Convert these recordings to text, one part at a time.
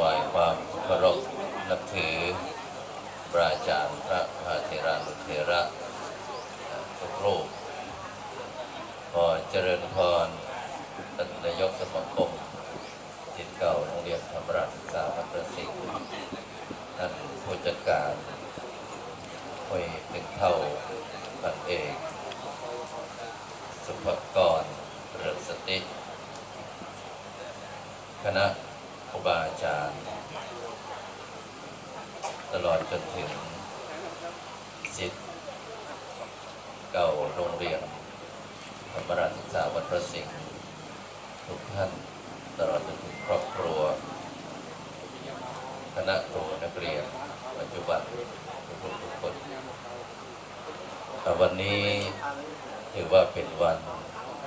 วายความเคารพนับถือพระอาจารย์พระมหาเถรานุเถระทุกรูปขอเจริญพรท่านนายกสมาคมจิตเก่าโรงเรียนธรรมรัตน์ศึกษาวัดประสิงห์ท่านผู้จัดการห้วยเป็นเท่าพันเอกสุภกรเรืองสติคณะ ครูบาอาจารย์ ตลอดจนถึงสิทธิ์เก่าโรงเรียนธรรมราชศึกษาวัดพระสิงห์ทุกท่านตลอดจนถึงครอบครัว คณะครูนักเรียนปัจจุบันทุกทุกคนแต่วันนี้ถือว่าเป็นวัน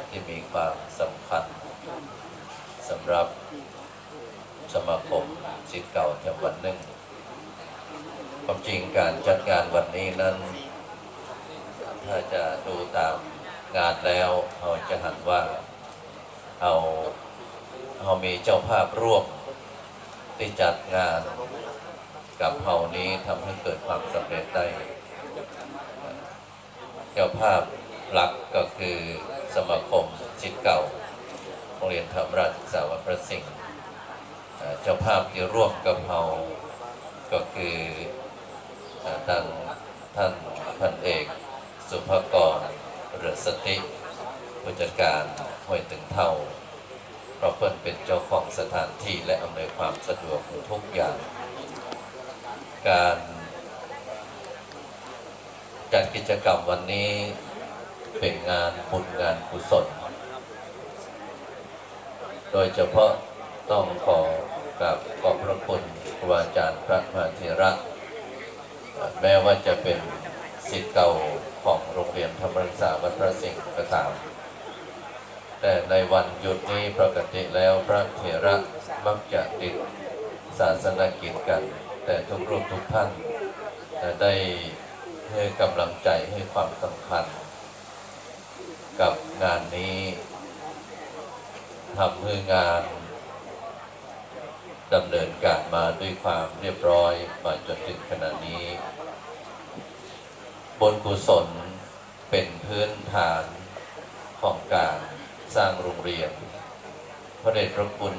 ที่มีความสำคัญสำหรับ สมาคมศิษย์เก่าจังหวัดหนึ่งความจริงการจัดงานวันนี้นั้น ถ้าจะดูตามงานแล้วเราจะหันว่าเอาเรามีเจ้าภาพร่วมที่จัดงานกับเฮานี้ทำให้เกิดความสำเร็จได้ เจ้าภาพหลักก็คือสมาคมศิษย์เก่าโรงเรียนธรรมราชศึกษาวัดพระสิงห์ เจ้าภาพที่ร่วมกับเราก็คือเอ่อท่านท่านพันเอกสุภกรเรือสติผู้จัดการห้วยตึงเท่าเพราะเพิ่นเป็นเจ้าของสถานที่และอำนวยความสะดวกทุกอย่าง การจัดกิจกรรมวันนี้เป็นงานบุญงานกุศล โดยเฉพาะต้องขอ กับขอบพระคุณครูอาจารย์พระมหาเถระแม้ว่าจะเป็นศิษย์เก่าของโรงเรียนธรรมศึกษาวัดพระสิงห์ก็ตาม แต่ในวันหยุดนี้ปกติแล้วพระเถระมักจะติดศาสนกิจกัน แต่ทุกรูปทุกท่านได้ให้กำลังใจให้ความสำคัญ กับงานนี้ทำให้งาน ดำเนินการมาด้วยความเรียบร้อยมาจนถึงขณะนี้ บนกุศลเป็นพื้นฐานของการสร้างโรงเรียน พระเดชพระคุณ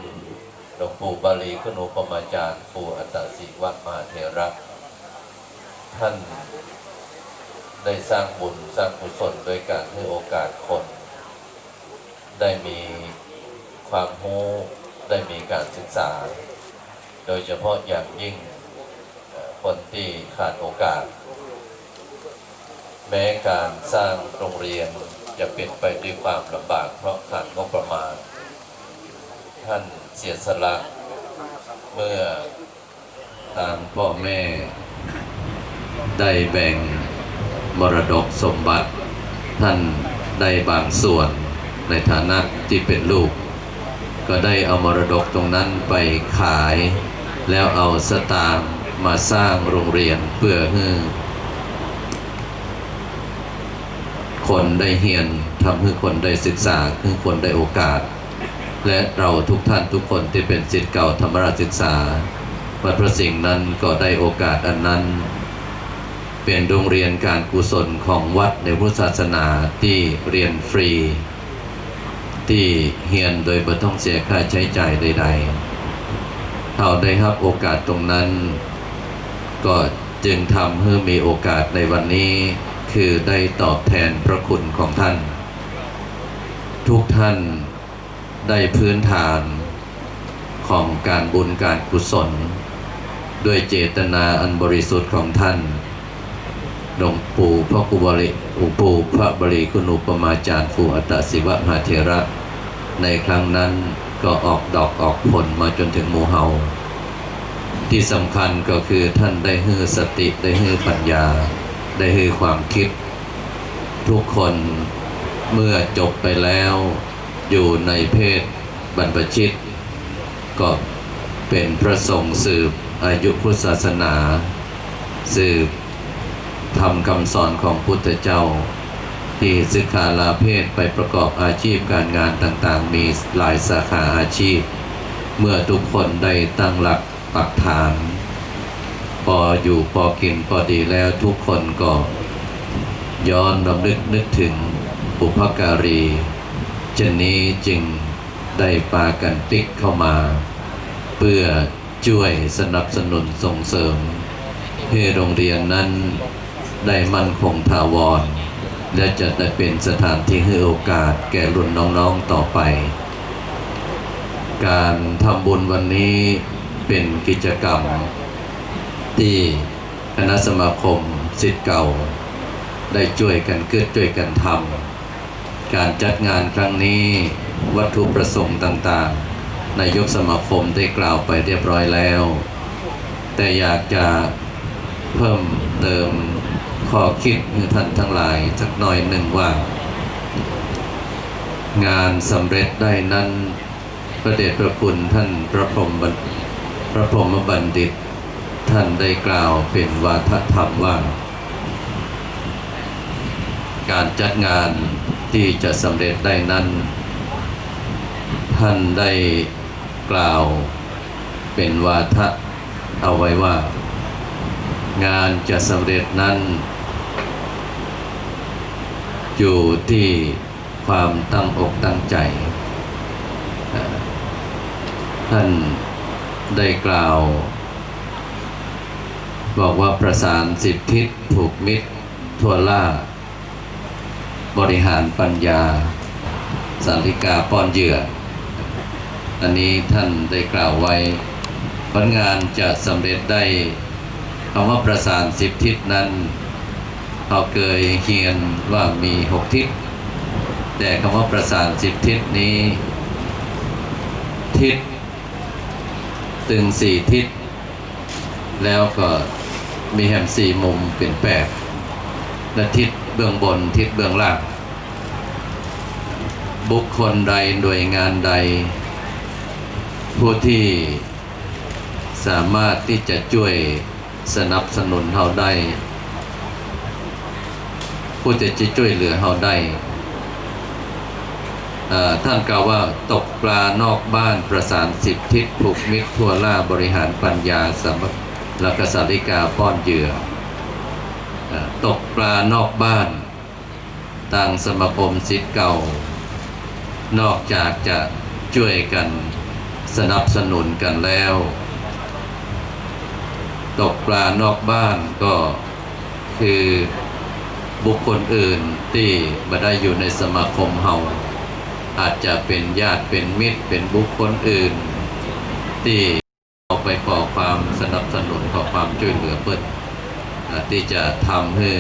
หลวงปู่บาลีคุณูปมาจารย์ปู่อัตตศิวัตมาเถระท่านได้สร้างบุญสร้างกุศลโดยการให้โอกาสคน ได้มีความรู้ได้มีการศึกษา โดยเฉพาะอย่างยิ่งคนที่ขาดโอกาส แม้การสร้างโรงเรียนจะเป็นไปด้วยความลำบากเพราะขาดงบประมาณ ท่านเสียสละเมื่อทางพ่อแม่ ได้แบ่งมรดกสมบัติ ท่านได้บางส่วนในฐานะที่เป็นลูก ก็ได้เอามรดกตรงนั้นไปขาย แล้วเอาสตางค์มาสร้างโรงเรียนเพื่อให้คนได้เรียนทำให้คนได้ศึกษาให้คนได้โอกาส และเราทุกท่านทุกคนที่เป็นศิษย์เก่าธรรมราชศึกษาวัดพระสิงห์นั้นก็ได้โอกาสอันนั้น เป็นโรงเรียนการกุศลของวัดในพุทธศาสนาที่เรียนฟรี ที่เฮียนโดยไม่ต้องเสียค่าใช้จ่ายใด ๆ เราได้รับโอกาสตรงนั้น ก็จึงทำให้มีโอกาสในวันนี้ คือได้ตอบแทนพระคุณของท่าน ทุกท่านได้พื้นฐานของการบุญการกุศล ด้วยเจตนาอันบริสุทธิ์ของท่านหลวงปู่พระกุบริอุปูพระบริคุณุปมาจารย์ฟูอัตติวะมหาเถระ ในครั้งนั้น ก็ออกดอกออกผลมาจนถึงหมูเฮาที่สำคัญก็คือท่านได้ฮือสติได้ฮือปัญญา ได้ฮือความคิด ทุกคนเมื่อจบไปแล้วอยู่ในเพศบรรพชิต ก็เป็นพระสงฆ์สืบอายุพุทธศาสนา สืบทำคำสอนของพุทธเจ้า ที่ศึกษาลาเพศไปประกอบอาชีพการงานต่างๆ มีหลายสาขาอาชีพ เมื่อทุกคนได้ตั้งหลักปักฐาน พออยู่พอกินพอดีแล้วทุกคนก็ ย้อนรำลึกนึกถึงบุพการีเช่นนี้จึงได้ปากันติ๊กเข้ามา เพื่อช่วยสนับสนุนส่งเสริม ให้โรงเรียนนั้นได้มั่นคงถาวร และจะได้เป็นสถานที่ให้โอกาสแก่รุ่นน้องๆต่อไป การทำบุญวันนี้เป็นกิจกรรม ที่คณะสมาคมสิทธิ์เก่า ได้ช่วยกันเกิดช่วยกันทำการจัดงานครั้งนี้วัตถุประสงค์ต่างๆ นายกสมาคมได้กล่าวไปเรียบร้อยแล้ว แต่อยากจะเพิ่มเติม ข้อคิดให้ท่านทั้งหลายสักหน่อยหนึ่งว่า งานสำเร็จได้นั้นพระเดชพระคุณท่านพระพรหมบัณพระพรหมบัณฑิต ท่านได้กล่าวเป็นวาทธรรมว่า การจัดงานที่จะสำเร็จได้นั้น ท่านได้กล่าวเป็นวาทะเอาไว้ว่า งานจะสำเร็จนั้น อยู่ที่ความตั้งอกตั้งใจ ท่านได้กล่าว บอกว่าประสานสิบทิศผูกมิตรทั่วล่า บริหารปัญญา สาริกาป้อนเหยื่อ อันนี้ท่านได้กล่าวไว้ผลงานจะสำเร็จได้คำว่าประสานสิบทิศนั้น เราเคยเฮียนว่ามีหกทิศ แต่คำว่าประสานสิบทิศนี้ ทิศตึงสี่ทิศ แล้วก็มีแหมสี่มุมเป็นแปดและทิศเบื้องบนทิศเบื้องล่าง บุคคลใดหน่วยงานใด ผู้ที่สามารถที่จะช่วยสนับสนุนเราได้ ผู้จะช่วยเหลือเราได้ท่านกล่าวว่าตกปลานอกบ้านประสานสิบทิศผูกมิตรทั่วล่าบริหารปัญญาสมและกสาริกาป้อนเหยื่อเอ่อตกปลานอกบ้าน ต่างสมาคมสิทธิ์เก่า นอกจากจะช่วยกันสนับสนุนกันแล้ว ตกปลานอกบ้านก็คือ บุคคลอื่นที่มาได้อยู่ในสมาคมเฮาอาจจะเป็นญาติเป็นมิตรเป็นบุคคลอื่น ที่ออกไปขอความสนับสนุนขอความช่วยเหลือเพื่อที่จะทำให้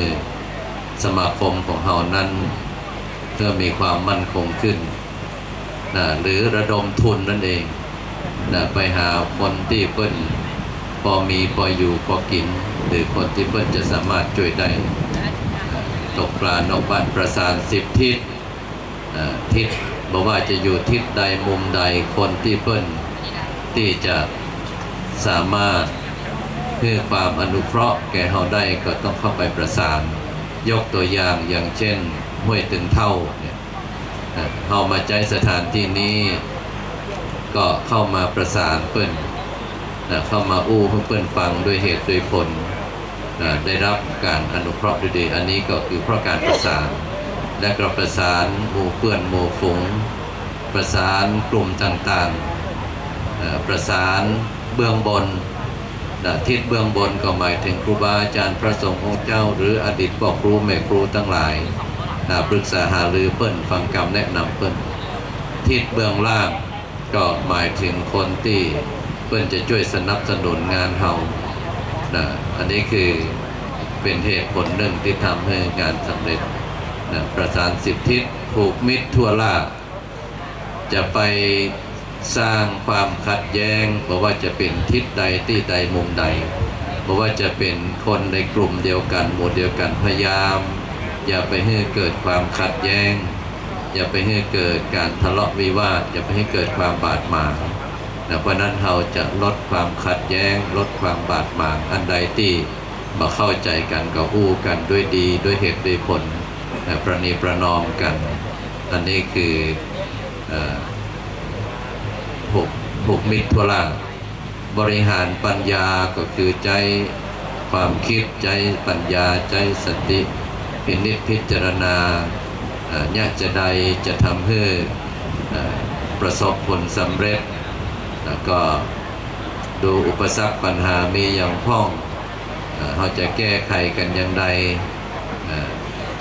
สมาคมของเฮานั้นเพื่อมีความมั่นคงขึ้นนะหรือระดมทุนนั่นเองนะไปหาคนที่เปิ้นพอมีพออยู่พอกิน หรือคนที่เปิ้นจะสามารถช่วยได้ ตกปลานอกบ้านประสานสิบทิศทิศบอกว่าจะอยู่ทิศใดมุมใดคนที่เปิ้นที่จะสามารถเพื่อความอนุเคราะห์แก่เฮาได้ก็ต้องเข้าไปประสาน ยกตัวอย่างอย่างเช่นห้วยตึงเท่าเนี่ยเฮามาใจสถานที่นี้ก็เข้ามาประสานเปิ้นเข้ามาอู้ให้เปิ้นฟังด้วยเหตุด้วยผล ได้รับการอนุเคราะห์ด้วยดีอันนี้ก็คือเพราะการประสานและก็ประสานหมู่เพื่อนหมู่ฝูงประสานกลุ่มต่างๆ ประสานเบื้องบนทิศเบื้องบนก็หมายถึงครูบาอาจารย์พระสงฆ์องค์เจ้า หรืออดีตพ่อครูแม่ครูทั้งหลายปรึกษาหารือเปิ้นฟังคำแนะนำเปิ้นทิศเบื้องล่างก็หมายถึงคนที่เพื่อนจะช่วยสนับสนุนงานเฮา นะอันนี้คือเป็นเหตุผลหนึ่งที่ทำให้งานสำเร็จนะประสานสิบทิศผูกมิตรทั่วล่าจะไปสร้างความขัดแย้งบอกว่าจะเป็นทิศใดที่ใดมุมใดบอกว่าจะเป็นคนในกลุ่มเดียวกันหมู่เดียวกันพยายาม อย่าไปให้เกิดความขัดแย้ง อย่าไปให้เกิดการทะเลาะวิวาทอย่าไปให้เกิดความบาดหมาง เพราะนั้นเราจะลดความขัดแย้ง ลดความบาดหมางอันใดที่มาเข้าใจกันก็อู้กันด้วยดีด้วยเหตุด้วยผละประนีประนอมกัน อันนี้คือเอ่อผูกผูกมิตรทั่วล่างบริหารปัญญาก็คือใจความคิดใจปัญญาใจสติพินิจพิจารณาเอ่อเนี่ยจะใดจะทำให้ประสบผลสำเร็จ แล้วก็ดูอุปสรรคปัญหามีอย่างพ้องเขาจะแก้ไขกันอย่างใด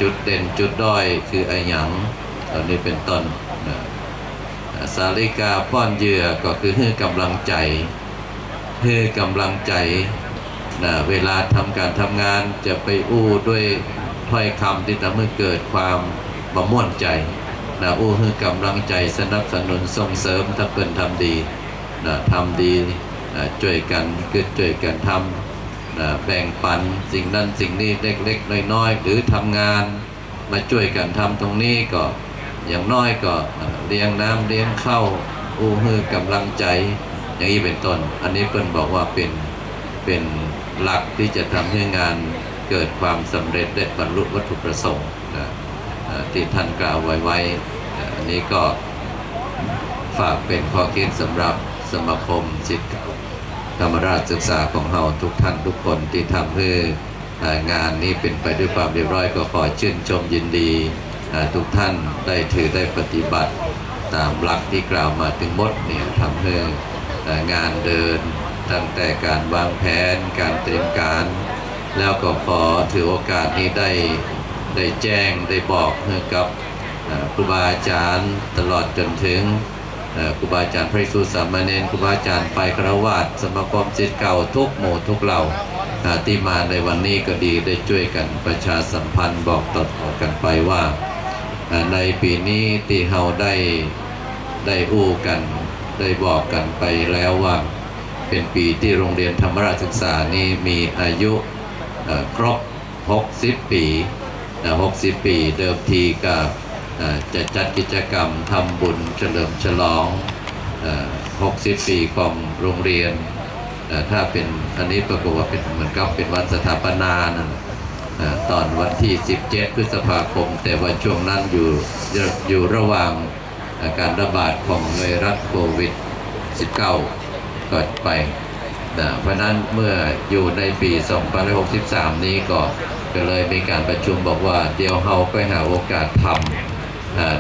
จุดเด่นจุดด้อยคือไอหยังตอนนี้เป็นต้นสาลิกาป้อนเหยื่อก็คือให้กำลังใจให้กำลังใจนะเวลาทำการทำงานจะไปอู้ด้วยถ้อยคำที่ทำให้เกิดความบม่วนใจนะอู้ให้กำลังใจสนับสนุนส่งเสริมถ้าเปิ่นทำดี นะทำดีนะช่วยกันกึดช่วยกันทำนะแบ่งปันสิ่งนั้นสิ่งนี้เล็กๆน้อยๆหรือทำงาน มาช่วยกันทำตรงนี้ก็อย่างน้อยก็เลี้ยงน้ำเลี้ยงข้าวอู้ให้กำลังใจ อย่างนี้เป็นต้น อันนี้เพิ่นบอกว่าเป็นเป็นหลักที่จะทำให้งานเกิดความสำเร็จและบรรลุวัตถุประสงค์นะที่ท่านกล่าวไว้ไว้ อันนี้ก็ฝากเป็นข้อคิดสำหรับ สมาคมจิตธรรมราชศึกษาของเราทุกท่านทุกคนที่ทำให้งานนี้เป็นไปด้วยความเรียบร้อยก็ขอชื่นชมยินดีทุกท่านได้ถือได้ปฏิบัติตามหลักที่กล่าวมาถึงหมดเนี่ยทำให้งานเดินตั้งแต่การวางแผนการเตรียมการ แล้วก็ขอถือโอกาสนี้ได้ได้แจ้งได้บอกให้กับครูบาอาจารย์ตลอดจนถึง ครูบาอาจารย์พระภิกษุสามเณรครูบาอาจารย์ฝ่ายครวาสสมาคมจิตเก่าทุกหมู่ทุกเหล่าที่มาในวันนี้ก็ดีได้ช่วยกันประชาสัมพันธ์บอกต่อกันไปว่า ในปีนี้ที่เราได้ได้อู้กันได้บอกกันไปแล้วว่า เป็นปีที่โรงเรียนธรรมราชศึกษานี้มีอายุครบ 60 ปี 60 ปีเดิมทีก็เอ่อ จะจัดกิจกรรมทำบุญเฉลิมฉลอง 60 ปีของโรงเรียน ถ้าเป็นอันนี้ปรากฏว่าเป็นเหมือนกับเป็นวันสถาปนานั่นตอนวันที่ 17 พฤษภาคม แต่ว่าช่วงนั้นอยู่อยู่ระหว่างการระบาดของไวรัสโควิด -19 ก็ไปนะเพราะนั้นเมื่ออยู่ในปี 2563 นี้ก็ก็เลยมีการประชุมบอกว่าเดี๋ยวเราไปหาโอกาสทำ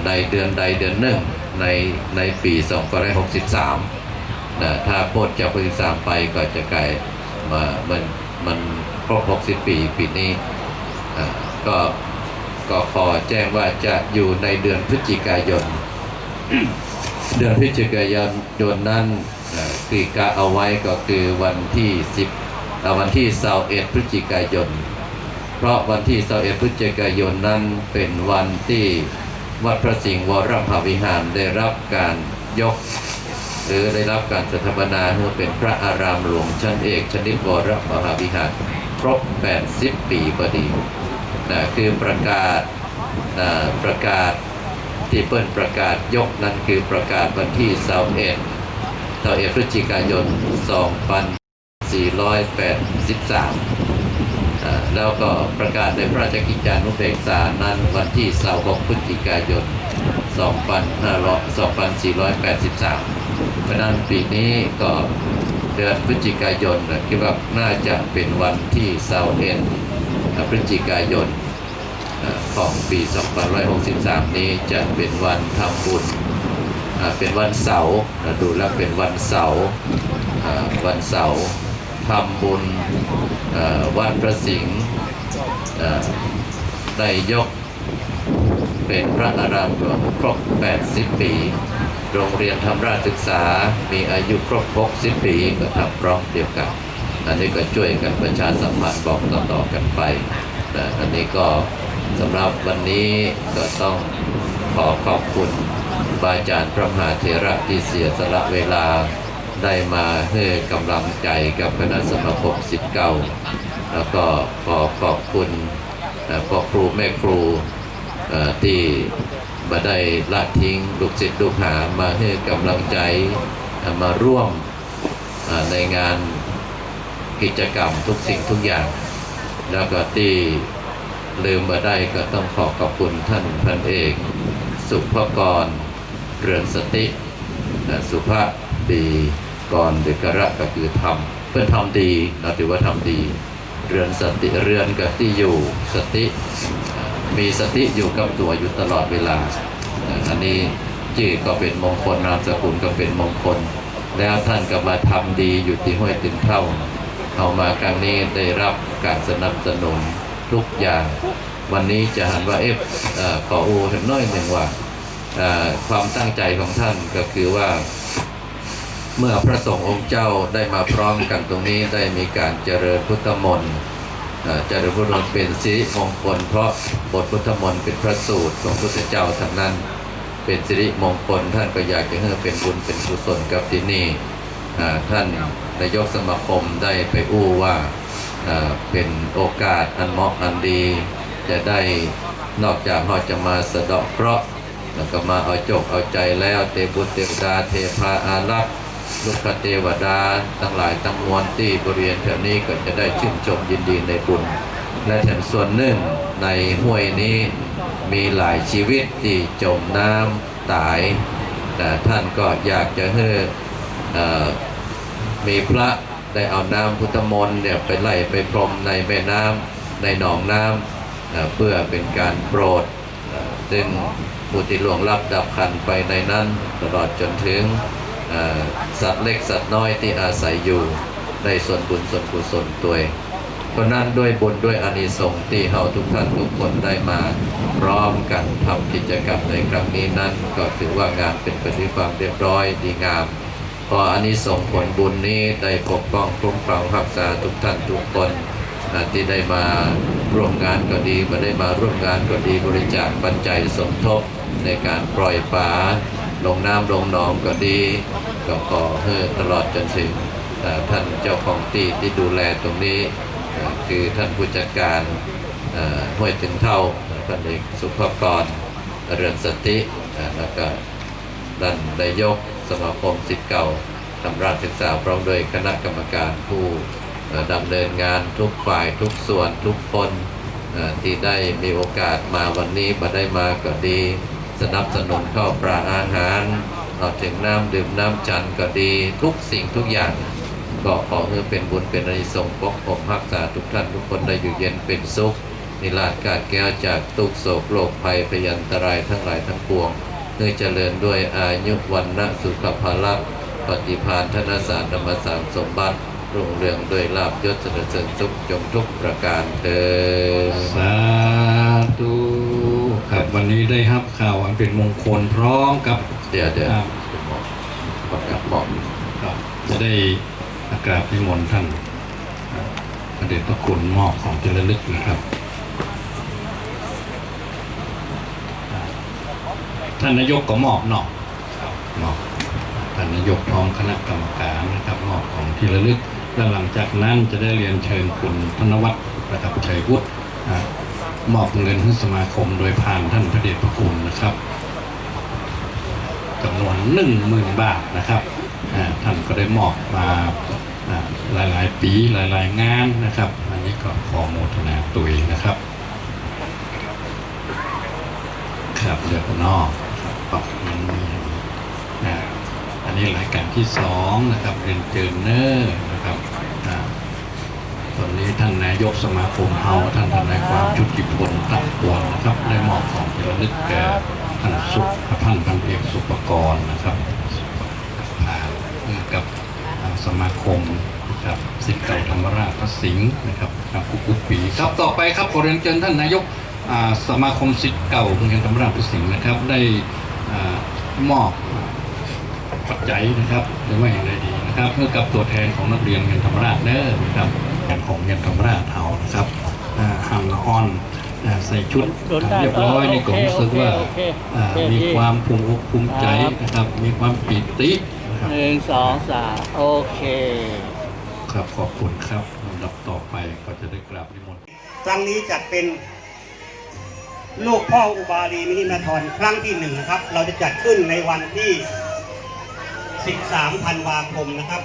ในเดือนใดเดือนหนึ่งในในปี2563นะถ้าโพดจาก63ไปก็จะกลายมามันมันครบ 60 ปีปีนี้ก็ก็ขอแจ้งว่าจะอยู่ในเดือนพฤศจิกายน เดือนพฤศจิกายนเดือนนั้นคือกะเอาไว้ก็คือวันที่ 10 วันที่21พฤศจิกายน เพราะวันที่21พฤศจิกายนนั้นเป็นวันที่ วัดพระสิงห์วรมหาวิหารได้รับการยก หรือได้รับการสถาปนาให้เป็นพระอารามหลวงชั้นเอกชนิดวรมหาวิหารครบ 80 ปีพอดีนะคือประกาศนะประกาศที่เปิ้นประกาศยกนั้นคือประกาศวันที่21 21พฤศจิกายน 2483 แล้วก็ประกาศในพระราชกิจจานุเบกษานั้นวันที่26พฤศจิกายน2500 2483 เพราะนั้นปีนี้ก็เดือนพฤศจิกายนคิดว่าน่าจะเป็นวันที่21พฤศจิกายนของปี2563 นี้จะเป็นวันทำบุญเป็นวันเสาร์ดูแล้วเป็นวันเสาร์วันเสาร์ ทำบุญอ่าวัดพระสิงห์ได้ยกเป็นพระอารามหลวงครบ 80 ปี โรงเรียนธรรมราชศึกษา มีอายุครบ 60 ปีก็ทำพร้อมเดียวกัน อันนี้ก็ช่วยกันประชาสัมพันธ์บอกต่อๆกันไปนะอันนี้ก็สำหรับวันนี้ก็ต้องขอขอบคุณบาอาจารย์พระมหาเถระที่เสียสละเวลา ได้มาให้กำลังใจกับคณะสมาคมสิทธิ์เก่า แล้วก็ขอขอบคุณพ่อครูแม่ครูที่มาได้ละทิ้งลูกศิษย์ลูกหามาให้กำลังใจมาร่วมในงานกิจกรรมทุกสิ่งทุกอย่าง แล้วก็ที่ลืมมาได้ก็ต้องขอขอบคุณท่านพันเอก สุภกรเรือนสติสุภาพดี กรหรือกระก็คือทำเพื่อทำดีเราถือว่าทำดี เรือนสติเรือนกับที่อยู่สติ มีสติอยู่กับตัวอยู่ตลอดเวลาอันนี้ชื่อก็เป็นมงคลนามสกุลก็เป็นมงคล แล้วท่านก็มาทำดีอยู่ที่ห้วยตึงเท่าเอามาครั้งนี้ได้รับการสนับสนุนทุกอย่าง วันนี้จะหันว่าเอฟก่อขออูเห็นน้อยหนึ่งว่าความตั้งใจของท่านก็คือว่า เมื่อพระสงฆ์องค์เจ้าได้มาพร้อมกันตรงนี้ได้มีการเจริญพุทธมนต์เจริญพุทธมนต์เป็นสิริมงคล เพราะบทพุทธมนต์เป็นพระสูตรของพุทธเจ้าทั้งนั้น เป็นสิริมงคลท่านก็อยากจะให้เป็นบุญเป็นกุศลกับที่นี่ท่านนายกสมาคมได้ไปอู้ว่าอ่าเป็นโอกาสอันเหมาะอันดี จะได้นอกจากเราจะมาสะเดาะเคราะห์แล้วก็มาเอาจกเอาใจแล้วเทบุตรเทวดาเทพาอารักษ์ ลูกคเทวดาทั้งหลายทั้งมวลที่บริเวณแถวนี้ก็จะได้ชื่นชมยินดีในบุญ และแถมส่วนหนึ่งในห้วยนี้มีหลายชีวิตที่จมน้ำตาย แต่ท่านก็อยากจะให้มีพระได้เอาน้ำพุทธมนต์เนี่ยไปไล่ไปพรมในแม่น้ำในหนองน้ำเอ่อเพื่อเป็นการโปรดเอ่อซึ่งผู้ที่ล่วงลับดับขันไปในนั้นตลอดจนถึง สัตว์เล็กสัตว์น้อยที่อาศัยอยู่ในส่วนบุญส่วนกุศลตัวเพราะนั้นด้วยบุญด้วยอานิสงส์ที่เฮาทุกท่านทุกคนได้มา พร้อมกันทำกิจกรรมในครั้งนี้นั้น ก็ถือว่างานเป็นไปด้วยความเรียบร้อยดีงามพออานิสงส์ผลบุญนี้ได้ปกป้องคุ้มครองรักษาทุกท่านทุกคนที่ได้มาร่วมงานก็ดีมาได้มาร่วมงานก็ดีบริจาคปัจจัยสมทบในการปล่อยปลา ลงน้ำลงหนองก็ดีก็ขอให้ตลอดจนถึงเอ่ท่านเจ้าของที่ที่ดูแลตรงนี้ คือท่านผู้จัดการห้วยถึงเท่าท่านเอกสุภกรเรือนสติแล้วก็ท่านนายกสมาคมสิทธิ์เก่าทำราชศึกษาพร้อมด้วยคณะกรรมการผู้ดำเนินงานทุกฝ่ายทุกส่วนทุกคนที่ได้มีโอกาสมาวันนี้มาได้มาก็ดี สนับสนุนข้าวปลาอาหารเอาถึงน้ำดื่มน้ำจันทร์ก็ดีทุกสิ่งทุกอย่างก็ขอให้เป็นบุญเป็นอานิสงส์ปกปกรักษาทุกท่านทุกคนได้อยู่เย็นเป็นสุขนิราชกาดแก้วจากทุกโศกโรคภัยพยันตรายทั้งหลายทั้งปวงเพื่อเจริญด้วยอายุวันนะสุขภาลักปฏิภาณธนสารธรรมสารสมบัติรุ่งเรืองด้วยลาบยศเสริญเสริญสุขจงทุกประการเถิดสาธุ ครับวันนี้ได้รับข่าวอันเป็นมงคลพร้อมกับเดี๋ยวเดี๋ยวครับประกาศบอกครับจะได้กราบนิมนต์ท่านพระเดชพระคุณมอบของที่ระลึกนะครับ ท่านนายกก็มอบเนาะมอบท่านนายกพร้อมคณะกรรมการนะครับมอบของที่ระลึกและหลังจากนั้นจะได้เรียนเชิญคุณธนวัฒน์ประดับชัยวุฒิอ่า มอบเงินให้สมาคมโดยผ่านท่านพระเดชพระคุณนะครับจำนวนหนึ่งหมื่นบาทนะครับท่านก็ได้มอบมาอ่าหลายๆ ปีหลายๆ งานนะครับ อันนี้ก็ขอโมทนาตัวเองนะครับ ครับเดือกนอกครับปรับมันมีนะอันนี้รายการที่สองนะครับเรียนเจอเนอร์นะครับ ตอนนี้ท่านนายกสมาคมเฮาท่านทนายความชุติพลตักตวงนะครับได้มอบของที่ระลึกแก่ท่านสุขท่านพันเอกสุปกรณ์นะครับกับสมาคมครับสิทธิ์เก่าธรรมราชพระสิงห์นะครับทางกุ๊กกุ๊กปีครับต่อไปครับขอเรียนเชิญท่านนายกสมาคมสิทธิ์เก่าโรงเรียนธรรมราชประสิงห์นะครับ ได้มอบปัจจัยนะครับหรือว่าอย่างไรดีนะครับเพื่อกับตัวแทนของนักเรียนเรียนธรรมราชเด้อนะครับ แทนของเรียนธรรมราชเฮานะครับอ่าฮังละออนอ่าใส่ชุดเรียบร้อยนี่ก็รู้สึกว่าอ่ามีความภูมิอกภูมิใจนะครับ มีความปิตินะครับหนึ่งสองสามโอเค ครับขอบคุณครับลำดับต่อไปก็จะได้กราบนิมนต์ครั้งนี้จัดเป็นลูกพ่ออุบาลีมินิมาราธอนครั้งที่หนึ่งนะครับ เราจะจัดขึ้นในวันที่ 13ธันวาคมนะครับ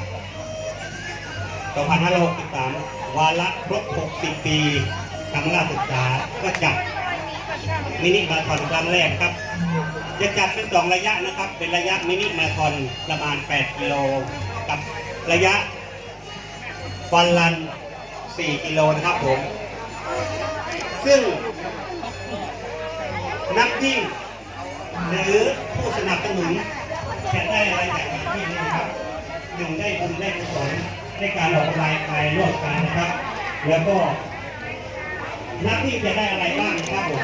2563 วาระครบ 60 ปีธรรมราชศึกษาก็จัดมินิมาราธอนครั้งแรกครับ จะจัดเป็นสองระยะนะครับ เป็นระยะมินิมาราธอนประมาณ 8 กิโล กับระยะฟันรัน 4 กิโลนะครับผม ซึ่งนักวิ่งหรือผู้สนับสนุนจะได้อะไรจากการวิ่งนี้ครับหนึ่งได้บุญได้กุศล ในการออกกำลังกายร่วมกันนะครับ แล้วก็นักวิ่จะได้อะไรบ้างนะครับผม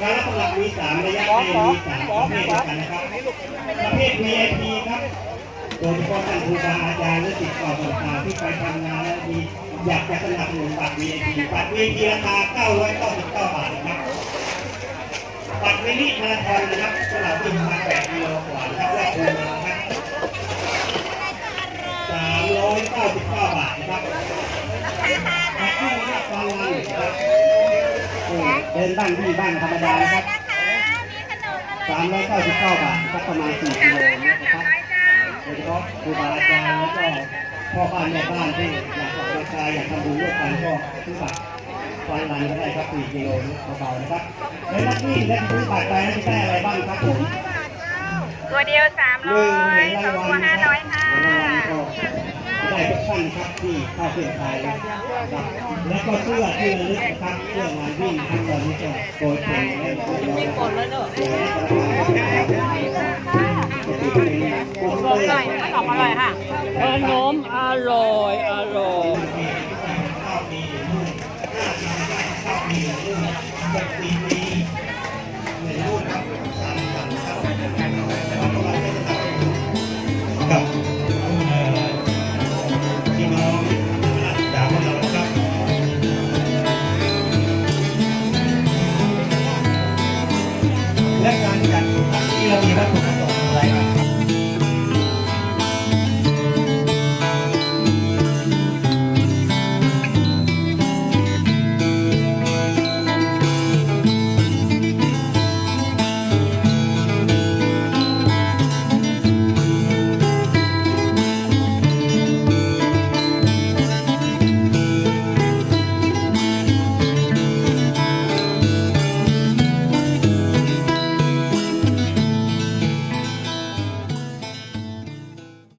การรับสมัครมีสามระยะในมีสามประเภทด้วยกันนะครับประเภท VIP ครับโดยเฉพาะท่านครูบาอาจารย์และศิษย์เก่าต่างๆที่ไปทำงานแล้วมีอยากจะสนับสนุนบัตร VIP บัตร VIP ราคา 999 บาทนะครับบัตรมินิมาราธอนนะครับสำหรับวิ่งมา8กิโลกว่านะครับและคูณนะครับ 399 บาทนะครับบัตรที่รับรางวัลนะครับเดินบ้านวิ่บ้านธรรมดานะครับ399 บาทก็ประมาณ 4กิโลนะครับโดยเฉพาะครูบาอาจารย์แล้วก็พ่อบ้านแม่บ้านที่อยากออกกำลังกายอยากทำบุญร่วมกันก็ซื้อบัตรฟันรันก็ได้ครับ 4 กิโลเบาๆนะครับในนักวิ่งและซื้อบัตรไปนั้นจะได้อะไรบ้างครับผมตัวเดียวสามหร้นึ่งอยเหรียญสองตัววัลห้านะคร้รัอบยค่ะ ได้ทุกท่านครับที่เข้าเส้นไทยนะครับและก็เสื้อที่ระลึกนะครับเสื้องานวิ่งทั้งวันนี้ก็โดยเพลงและโดยมีคนแล้วเนอะอร่อยอร่อยค่ะขนมอร่อยอร่อย